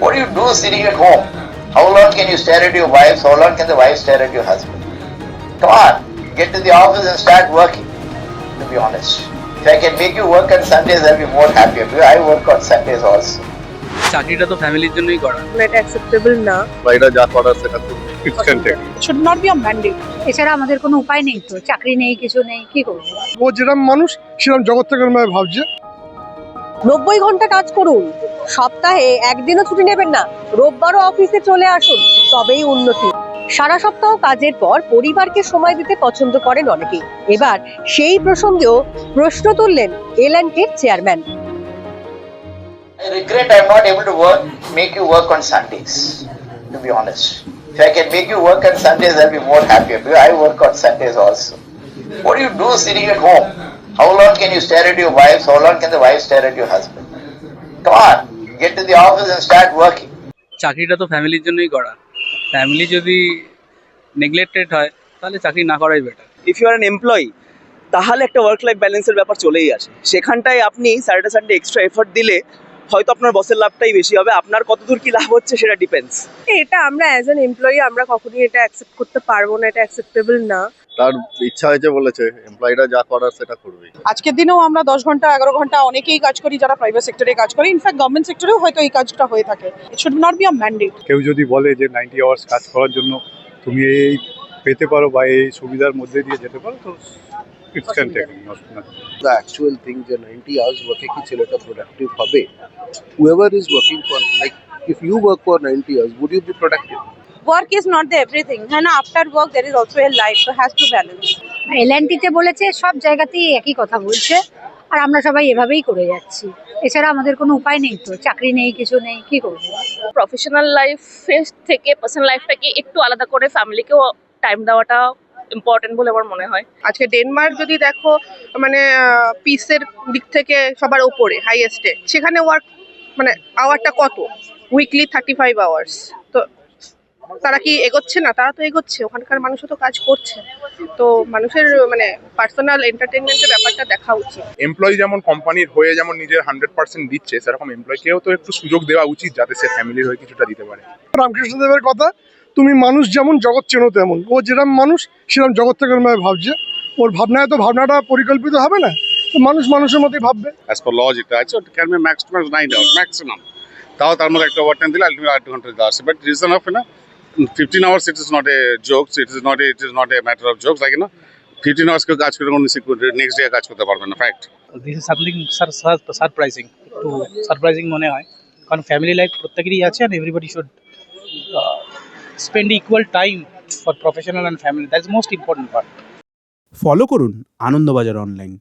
What do you do sitting at home? How long can you stare at your wife? How long can the wife stare at your husband? Come on, get to the office and start working, to be honest. If I can make you work on Sundays, I'll be more happier. Because I work on Sundays also. চাকরিটা তো ফ্যামিলির জন্যই করা এটা acceptable না বাইরে যা করার সেটা should not be a mandate এছাড়া আমাদের কোনো উপায় নেই তো চাকরি নেই কিছু নেই কি করব ও যেরকম মানুষ সেরকম জগৎ থেকে ভাবছে নব্বই ঘণ্টা কাজ করুন সপ্তাহে একদিনও ছুটি নেবেন না রোববারও অফিসে চলে আসুন তবেই উন্নতি সারা সপ্তাহ কাজের পর পরিবারকে সময় দিতে পছন্দ করেন অনেকেই এবার সেই প্রসঙ্গেও প্রশ্ন তুললেন L and chairman regret I'm not able to work, make you work on Sundays, to be honest. If I can make you work on Sundays, I'll be more happier. I work on Sundays also. What do you do sitting at home? How long can you stare at your wives? How long can the wife stare at your husband? Come on, get to the office and start working. চাকরিটা তো ফ্যামিলির জন্যই করা। Family যদি neglected হয় তাহলে চাকরি না করাই better if you are an employee তাহলে একটা ওয়ার্ক লাইফ ব্যালেন্সের ব্যাপার চলেই আসে। সেখানটায় আপনি স্যাটারডে সানডে এক্সট্রা এফোর্ট দিলে হয়তো আপনার বসের লাভটাই বেশি হবে। আপনার কতদূর কি লাভ হচ্ছে সেটা ডিপেন্ডস এটা আমরা অ্যাজ অ্যান এমপ্লয়ি আমরা কখনোই এটা অ্যাকসেপ্ট করতে পারব না এটা অ্যাকসেপ্টেবল না। তার ইচ্ছা হয়েছে বলেছে এমপ্লয়িরা যা করার সেটা করবে আজকের দিনেও আমরা দশ ঘণ্টা এগারো ঘণ্টা অনেকেই কাজ করি যারা প্রাইভেট সেক্টরে কাজ করে। ইনফ্যাক্ট গভর্নমেন্ট সেক্টরেও হয়তো এই কাজটা হয়ে থাকে। It should not be a mandate কেউ যদি বলে যে নাইনটি আওয়ার্স কাজ করার জন্য তুমি এই পেতে পারো বা এই সুবিধার মধ্যে দিয়ে যেতে পারো তো it's content the actual thing যে 90 hours working কি ছেলেটা productive হবে? Whoever is working for like if you work for 90 hours would you be productive? Work is not the everything হ্যাঁ না after work there is also a life so has to balance এল তে বলেছে সব জায়গাতেই একই কথা বলছে আর আমরা সবাই এভাবেই করে যাচ্ছি। এছাড়া আমাদের কোনো উপায় নেই তো চাকরি নেই কিছু নেই কি করব? প্রফেশনাল লাইফের থেকে পার্সোনাল লাইফটাকে একটু আলাদা করে ফ্যামিলিকেও টাইম দেওয়াটা ইম্পর্টেন্ট বলে আমার মনে হয়। আজকে ডেনমার্ক যদি দেখো মানে পিসের দিক থেকে সবার ওপরে হাইয়েস্টে সেখানে ওয়ার্ক মানে আওয়ারটা কত? উইকলি থার্টি ফাইভ আওয়ার্স তো তারা কি এগোচ্ছে না? তারা তো এগোচ্ছে ওখানকার মানুষও তো কাজ করছে। তো মানুষের মানে পার্সোনাল এন্টারটেনমেন্টের ব্যাপারটা দেখা উচিত। এমপ্লয়ি যেমন কোম্পানির হয়ে যেমন নিজের হান্ড্রেড পার্সেন্ট দিচ্ছে সেরকম এমপ্লয়িকেও তো একটু সুযোগ দেওয়া উচিত যাতে সে ফ্যামিলির হয়ে কিছুটা দিতে পারে। রামকৃষ্ণদেবের কথা তুমি মানুষ যেমন জগৎ চেনো তেমন। ও যেরকম মানুষ সেরকম জগৎ থেকে ভাবছে। ওর ভাবনায় তো ভাবনাটা পরিকল্পিত হবে না? তো মানুষ মানুষের মতোই ভাববে। অ্যাজ পার ল যেটা আছে ওটা can be max to max nine hours maximum তাও তার মধ্যে একটা ওভার টাইম দিলে আলটিমেট আট ঘণ্টা দেওয়া আছে বাট রিজন অফ না। Fifteen hours it is not a jokes it is not it is not a matter of jokes like না ফিফটিন আওয়ার্স কেউ কাজ করে কোনো নেক্সট ডে কাজ করতে পারবে না fact this is something surprising একটু সারপ্রাইজিং মনে হয় কারণ ফ্যামিলি লাইফ প্রত্যেকেরই আছে and everybody should spend equal time for professional and family that is most important part follow করুন আনন্দবাজার অনলাইন